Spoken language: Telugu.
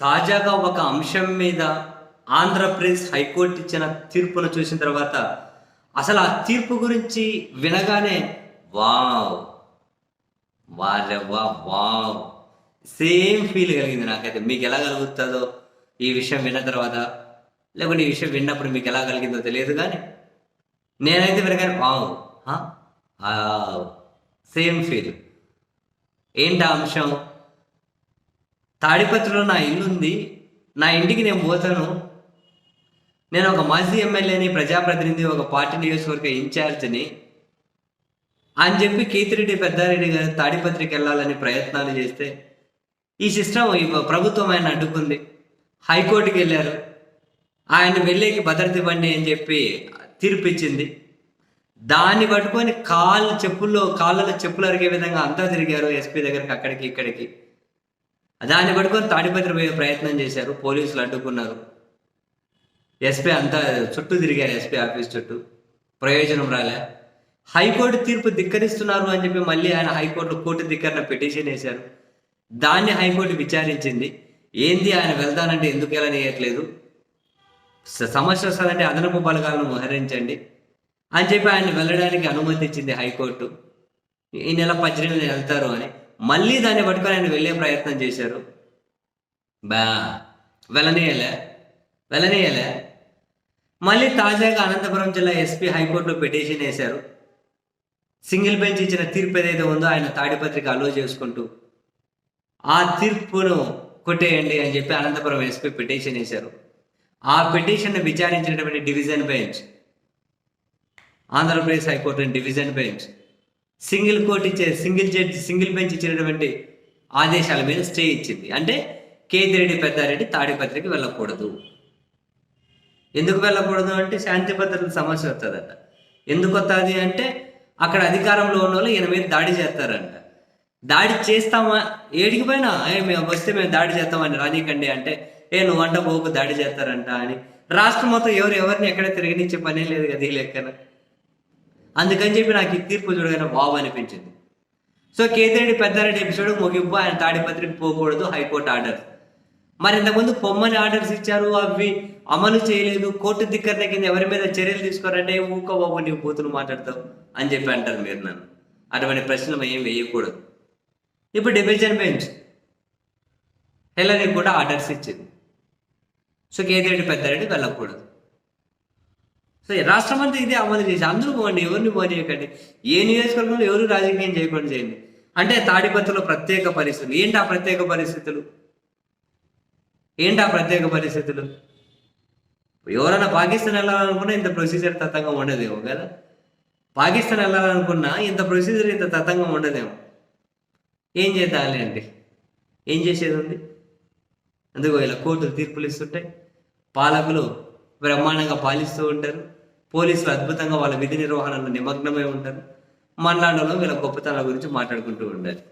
తాజాగా ఒక అంశం మీద ఆంధ్రప్రదేశ్ హైకోర్టు ఇచ్చిన తీర్పును చూసిన తర్వాత అసలు ఆ తీర్పు గురించి వినగానే వావ్ వారెవ్వా వావ్. సేమ్ ఫీల్ కలిగింది నాకైతే. మీకు ఎలా కలుగుతుందో ఈ విషయం విన్న తర్వాత లేకుంటే ఈ విషయం విన్నప్పుడు మీకు ఎలా కలిగిందో తెలియదు కానీ నేనైతే వినగానే వావ్. Same feel. ఏంటి ఆ అంశం? తాడిపత్రిలో నా ఇల్లు ఉంది. నా ఇంటికి నేను పోతాను. నేను ఒక మాజీ ఎమ్మెల్యేని ప్రజాప్రతినిధి ఒక పార్టీ నియోజకవర్గ ఇన్ఛార్జ్ని అని చెప్పి కేతిరెడ్డి పెద్దారెడ్డి గారు తాడిపత్రికి వెళ్ళాలని ప్రయత్నాలు చేస్తే ఈ సిస్టమ్ ఈ ప్రభుత్వం ఆయన అడ్డుకుంది. హైకోర్టుకి వెళ్ళారు. ఆయన వెళ్ళేకి భద్రత ఇవ్వండి అని చెప్పి తీర్పు ఇచ్చింది దాన్ని పట్టుకొని కాళ్ళు చెప్పుల్లో కాళ్ళలో చెప్పులు అరిగే విధంగా అంతా తిరిగారు ఎస్పీ దగ్గరికి అక్కడికి ఇక్కడికి. దాన్ని పట్టుకొని తాడిపత్రి పోయే ప్రయత్నం చేశారు. పోలీసులు అడ్డుకున్నారు. ఎస్పీ అంతా చుట్టూ తిరిగారు. ఎస్పీ ఆఫీస్ చుట్టూ ప్రయోజనం రాలే. హైకోర్టు తీర్పు ధిక్కరిస్తున్నారు అని చెప్పి మళ్ళీ ఆయన హైకోర్టులో కోర్టు ధిక్కరణ పిటిషన్ వేశారు. దాన్ని హైకోర్టు విచారించింది. ఏంది ఆయన వెళ్తానంటే ఎందుకు ఎలా సమస్య వస్తుందంటే అదనపు బలగాలను మోహరించండి అని చెప్పి ఆయన వెళ్ళడానికి అనుమతించింది హైకోర్టు. ఈ నెల పద్దెనిమిది వెళ్తారు అని. మళ్ళీ దాన్ని పట్టుకొని ఆయన వెళ్ళే ప్రయత్నం చేశారు. బా వెళ్ళనేయలే వెళ్ళనేయలే. మళ్ళీ తాజాగా అనంతపురం జిల్లా ఎస్పీ హైకోర్టులో పిటిషన్ వేశారు. సింగిల్ బెంచ్ ఇచ్చిన తీర్పు ఏదైతే ఉందో ఆయన తాడిపత్రిక అలో చేసుకుంటూ ఆ తీర్పును కొట్టేయండి అని చెప్పి అనంతపురం ఎస్పీ పిటిషన్ వేశారు. ఆ పిటిషన్ను విచారించినటువంటి division bench Andhra Pradesh high court division bench single court ఇచ్చే సింగిల్ జడ్జి సింగిల్ బెంచ్ ఇచ్చినటువంటి ఆదేశాల మీద స్టే ఇచ్చింది. అంటే కేతిరెడ్డి పెద్దారెడ్డి తాడిపత్రికి వెళ్ళకూడదు. ఎందుకు వెళ్ళకూడదు అంటే శాంతి భద్రతల సమస్య వస్తుందట. ఎందుకు వస్తుంది అంటే అక్కడ అధికారంలో ఉన్న వాళ్ళు ఈయన మీద దాడి చేస్తారంట. దాడి చేస్తామా? ఏడికి పోయినా? ఏ మేము వస్తే మేము దాడి చేస్తామని రానికండి అంటే ఏ నువ్వు వంట పోకు దాడి చేస్తారంట అని. రాష్ట్రం మొత్తం ఎవరు ఎవరిని ఎక్కడ తిరగనిచ్చే పనే లేదు కదా ఈ లెక్కన. అందుకని చెప్పి నాకు ఈ తీర్పు చూడగానే బాబు అనిపించింది. సో కేతిరెడ్డి పెద్దారెడ్డి ఎపిసోడ్ ముగింపు ఆయన తాడిపత్రికి పోకూడదు హైకోర్టు ఆర్డర్ మరి ఇంతకుముందు పొమ్మని ఆర్డర్స్ ఇచ్చారు అవి అమలు చేయలేదు కోర్టు ధిక్కరణ కింద ఎవరి మీద చర్యలు తీసుకోరంటే ఊక బాబు నీవు కూతురు మాట్లాడతావు అని చెప్పి అంటారు మీరు నన్ను. అటువంటి ప్రశ్నలు ఏం వేయకూడదు. ఇప్పుడు డివిజన్ బెంచ్. హెలనీ కూడా ఆర్డర్స్ ఇచ్చింది. సో కేతిరెడ్డి పెద్దారెడ్డి వెళ్ళకూడదు. సో రాష్ట్రం అంతా ఇదే అమలు చేసి అందరూ పోండి ఎవరిని పోనీయకండి ఏ నియోజకవర్గంలో ఎవరు రాజకీయం చేయకుండా చేయండి. అంటే తాడిపత్రలో ప్రత్యేక పరిస్థితులు. ఏంటి ఆ ప్రత్యేక పరిస్థితులు? ఏంటి ఆ ప్రత్యేక పరిస్థితులు? ఎవరైనా పాకిస్తాన్ వెళ్ళాలనుకున్నా ఇంత ప్రొసీజర్ తత్తంగా ఉండదేమో కదా? పాకిస్తాన్ వెళ్ళాలనుకున్నా ఇంత ప్రొసీజర్ ఇంత తత్తంగా ఉండదేమో? ఏం చేద్దాలి అండి? ఏం చేసేది ఉంది? అందుకో ఇలా కోర్టులు తీర్పులు ఇస్తుంటాయి. పాలకులు బ్రహ్మాండంగా పాలిస్తూ ఉంటారు. పోలీసులు అద్భుతంగా వాళ్ళ విధి నిర్వహణలో నిమగ్నమై ఉంటారు. మనలాండలో వీళ్ళ గొప్పతనాల గురించి మాట్లాడుకుంటూ ఉండాలి.